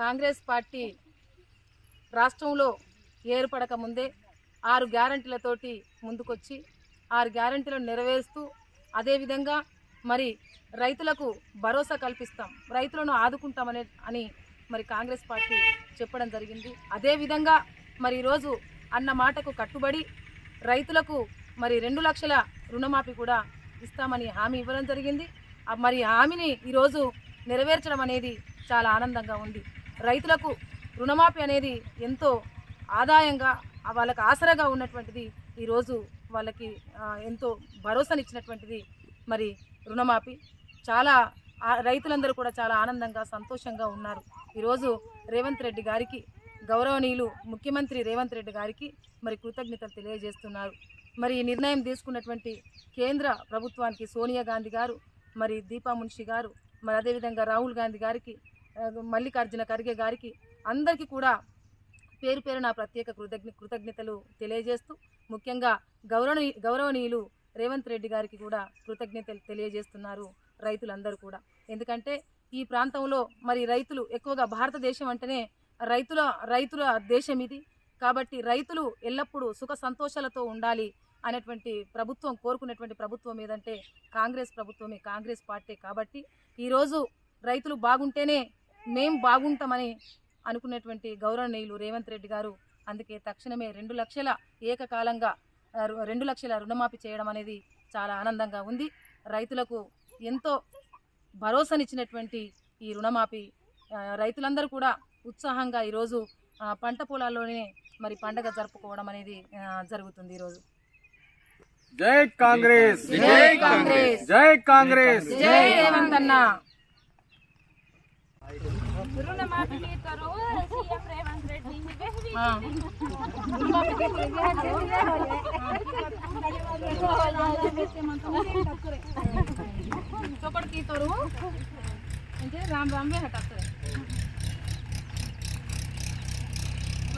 Congress party రాష్ట్రంలో ఏర్పడక ముందే ఆరు గ్యారంటీలతోటి ముందుకొచ్చి ఆరు గ్యారంటీలను నెరవేరుస్తూ అదేవిధంగా మరి రైతులకు భరోసా కల్పిస్తాం. రైతులను ఆదుకుంటామనే అని మరి కాంగ్రెస్ పార్టీ చెప్పడం జరిగింది. అదేవిధంగా మరి ఈరోజు అన్న మాటకు కట్టుబడి రైతులకు మరి రెండు లక్షల రుణమాఫీ కూడా ఇస్తామని హామీ ఇవ్వడం జరిగింది. మరి హామీని ఈరోజు నెరవేర్చడం అనేది చాలా ఆనందంగా ఉంది. రైతులకు రుణమాఫీ అనేది ఎంతో ఆదాయంగా వాళ్ళకు వాళ్ళకి ఆసరాగా ఉన్నటువంటిది ఈరోజు వాళ్ళకి ఎంతో భరోసానిచ్చినటువంటిది మరి రుణమాఫీ. చాలా రైతులందరూ కూడా చాలా ఆనందంగా సంతోషంగా ఉన్నారు. ఈరోజు రేవంత్ రెడ్డి గారికి గౌరవనీయులు ముఖ్యమంత్రి రేవంత్ రెడ్డి గారికి మరి కృతజ్ఞతలు తెలియజేస్తున్నారు. మరి ఈ నిర్ణయం తీసుకున్నటువంటి కేంద్ర ప్రభుత్వానికి సోనియా గాంధీ గారు మరి దీపా మున్షి గారు మరి అదేవిధంగా రాహుల్ గాంధీ గారికి మల్లికార్జున ఖర్గే గారికి అందరికీ కూడా పేరు పేరు నా ప్రత్యేక కృతజ్ఞ కృతజ్ఞతలు తెలియజేస్తూ ముఖ్యంగా గౌరవనీ గౌరవనీయులు రేవంత్ రెడ్డి గారికి కూడా కృతజ్ఞతలు తెలియజేస్తున్నారు రైతులందరూ కూడా. ఎందుకంటే ఈ ప్రాంతంలో మరి రైతులు ఎక్కువగా భారతదేశం అంటేనే రైతుల రైతుల దేశం ఇది. కాబట్టి రైతులు ఎల్లప్పుడూ సుఖ సంతోషాలతో ఉండాలి అనేటువంటి ప్రభుత్వం కోరుకునేటువంటి ప్రభుత్వం ఏదంటే కాంగ్రెస్ ప్రభుత్వమే కాంగ్రెస్ పార్టీ. కాబట్టి ఈరోజు రైతులు బాగుంటేనే మేం బాగుంటామని అనుకునేటువంటి గౌరవనీయులు రేవంత్ రెడ్డి గారు అందుకే తక్షణమే రెండు లక్షల ఏకకాలంగా రు- రెండు లక్షల రుణమాఫీ చేయడం అనేది చాలా ఆనందంగా ఉంది. రైతులకు ఎంతో భరోసానిచ్చినటువంటి ఈ రుణమాఫీ రైతులందరూ కూడా ఉత్సాహంగా ఈరోజు ఆ, పంట పొలాల్లోనే మరి పండగ జరుపుకోవడం అనేది ఆ, జరుగుతుంది ఈరోజు జై కాంగ్రెస్ జై కాంగ్రెస్ జై కాంగ్రెస్ జై రేవంత్ అన్న ఆ. चौपड़ की तोरू म्हणजे राम राम वे हटात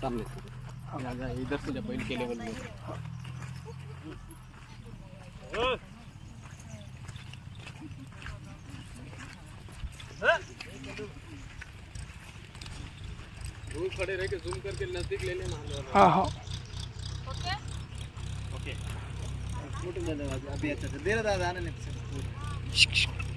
सामने से हाँ। इधर से जब बैल के लेवल में खड़े रह के जूम करके नज़दीक ले लेना हाँ हाँ। ओके। ओके। फ़ोटो दादा अभी अच्छा दे देर दादा आने नहीं तो